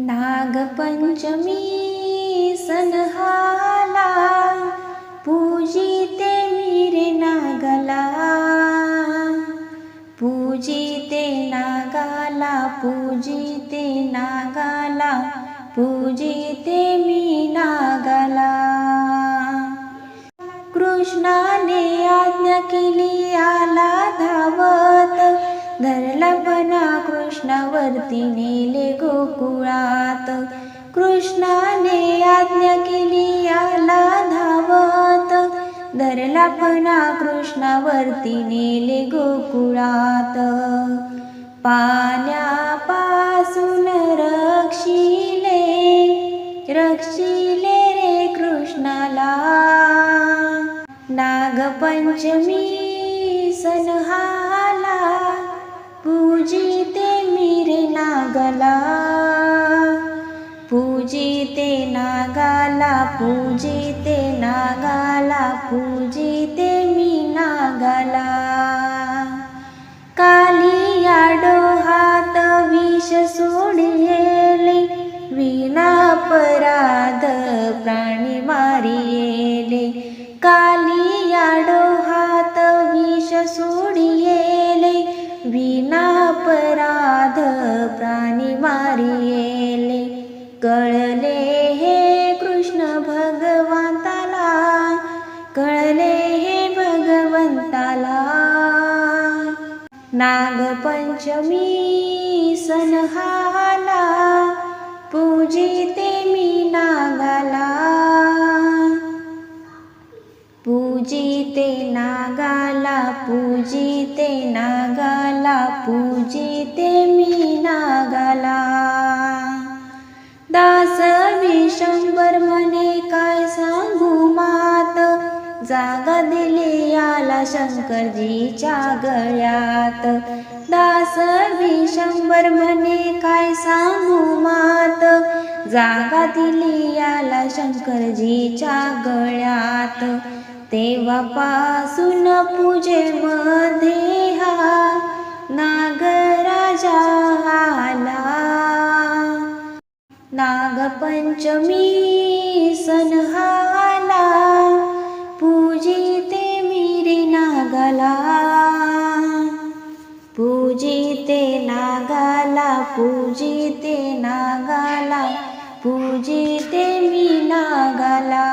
नागपंचमी सण हाला पूजिते मीरे नागला। पूजिते नागाला पूजिते नागाला पूजिते मी नागाला। कृष्णाने आज्ञा केली आला धावत धरलपना कृष्णा वर्ति नेले गोकुत् कृष्णा याज्ञा क्लिया धावत। धरलापना कृष्णावरतिले गोकुत् पाण्यापासून रक्षिले रक्षिले रे कृष्णाला। नागपञ्चमी नागला पूजिते नागाला पूजिते नागाला पूजिते मी नागाला. आडो डोहात विष सोडले विना अपराध प्राणी मारिले काली प्राणी मारिले कळले हे कृष्ण भगवंताला कळले हे भगवंताला. नागपंचमी सण हाला पूजिते मी नागाला. पूजिते नागाला पूजिते नागाला पूजिते मी शंभर म्हणे काय सांगू मात? जागा दिली याला शंकरजीच्या गळ्यात. दास विशंभर म्हणे काय सांगू मात? जागा दिली याला शंकरजीच्या गळ्यात. तेव्हापासून पूजेमध्ये नागपंचमी सण हाला पूजिते मीरे नागाला। पूजिते नागाला पूजिते नागाला पूजिते मी नागाला